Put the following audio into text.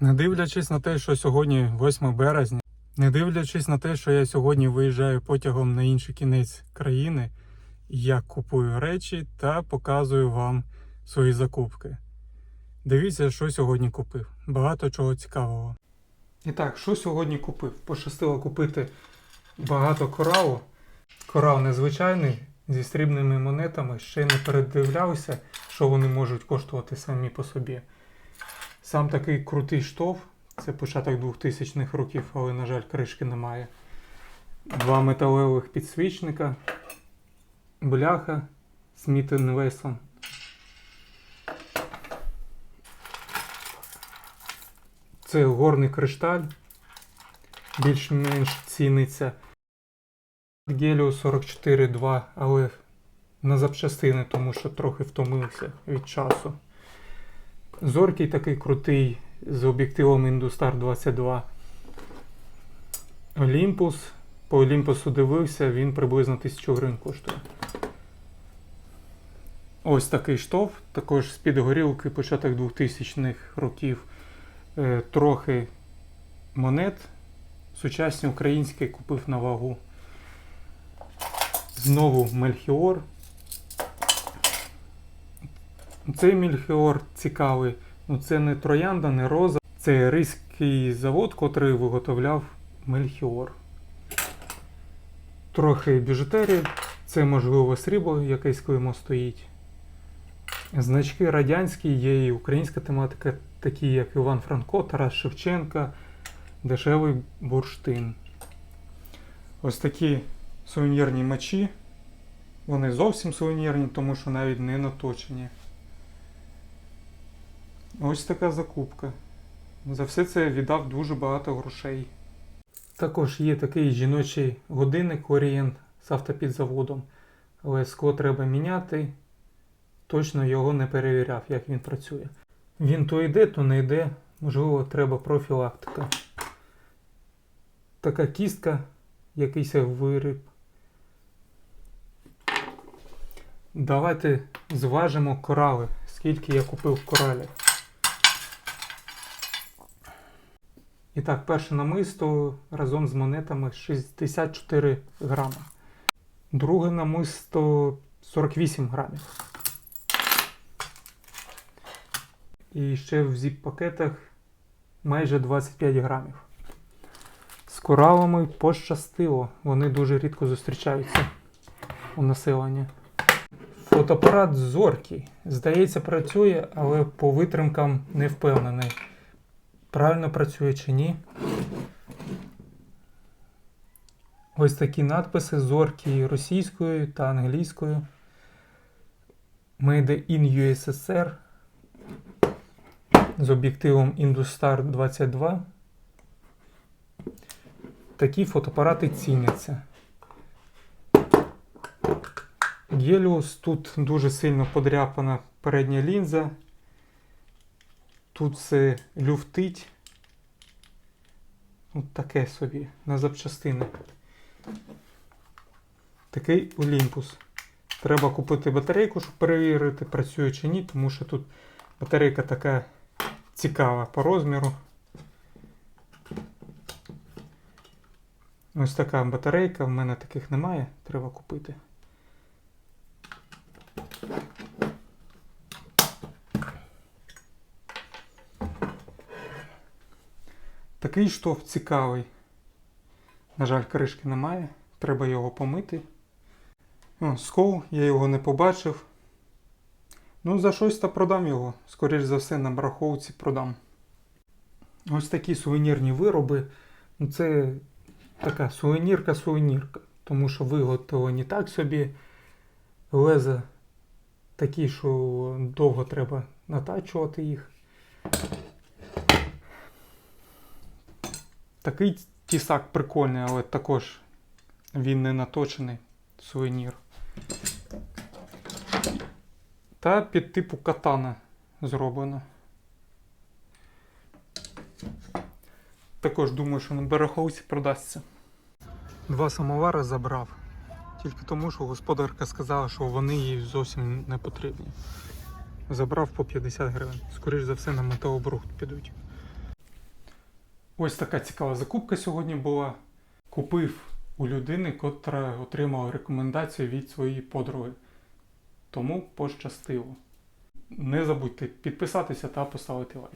Не дивлячись на те, що сьогодні 8 березня, не дивлячись на те, що я сьогодні виїжджаю потягом на інший кінець країни, я купую речі та показую вам свої закупки. Дивіться, що сьогодні купив. Багато чого цікавого. І так, що сьогодні купив? Пощастило купити багато коралу. Корал незвичайний зі срібними монетами. Ще не передивлявся, що вони можуть коштувати самі по собі. Сам такий крутий штоф. Це початок 2000-х років, але, на жаль, кришки немає. Два металевих підсвічника, бляха Smith Wesson. Це горний кришталь. Більш-менш ціниться. Геліо 44.2, але на запчастини, тому що трохи втомився від часу. Зоркий такий крутий з об'єктивом Industar 22. Олімпус. По Олімпусу дивився, він приблизно 1000 гривень коштує. Ось такий штоф, також з-під горілки початок 2000-х років. Е, трохи монет. Сучасні українські купив на вагу. Знову Мельхіор. Цей Мельхіор цікавий. Ну, це не троянда, не роза. Це ризький завод, котрий виготовляв Мельхіор. Трохи біжутерії. Це можливо срібло, якесь клеймо стоїть. Значки радянські, є і українська тематика, такі як Іван Франко, Тарас Шевченка, Дешевий бурштин. Ось такі сувенірні мечі. Вони зовсім сувенірні, тому що навіть не наточені. Ось така закупка. За все це віддав дуже багато грошей. Також є такий жіночий годинник Orient з автопідзаводом. Але скло треба міняти. Точно його не перевіряв, як він працює. Він то йде, то не йде. Можливо, треба профілактика. Така кістка, якийсь виріб. Давайте зважимо корали. Скільки я купив коралів. І так, перше намисто разом з монетами 64 грама. Друге намисто 48 грамів. І ще в зіп-пакетах майже 25 грамів. З коралами пощастило. Вони дуже рідко зустрічаються у населення. Фотоапарат зоркий. Здається, працює, але по витримкам не впевнений. Правильно працює чи ні. Ось такі надписи зоркі російською та англійською. Made in USSR з об'єктивом Industar 22. Такі фотоапарати ціняться. Геліус тут дуже сильно подряпана передня лінза. Тут все люфтить. От таке собі на запчастини. Такий Олімпус. Треба купити батарейку, щоб перевірити, працює чи ні, тому що тут батарейка така цікава по розміру. Ось така батарейка, в мене таких немає, треба купити. Такий штоф цікавий. На жаль, кришки немає, треба його помити. О, скол, я його не побачив. Ну, за щось та продам його. Скоріш за все, на бараховці продам. Ось такі сувенірні вироби. Ну, це така сувенірка-сувенірка. Тому що виготовлені так собі. Леза такі, що довго треба натачувати їх. Такий тісак прикольний, але також він не наточений сувенір. Та під типу катана зроблено. Також думаю, що на барахолці продасться. Два самовари забрав. Тільки тому, що господарка сказала, що вони їй зовсім не потрібні. Забрав по 50 гривень. Скоріше за все на металобрухт підуть. Ось така цікава закупка сьогодні була. Купив у людини, котра отримала рекомендацію від своєї подруги. Тому пощастило. Не забудьте підписатися та поставити лайк.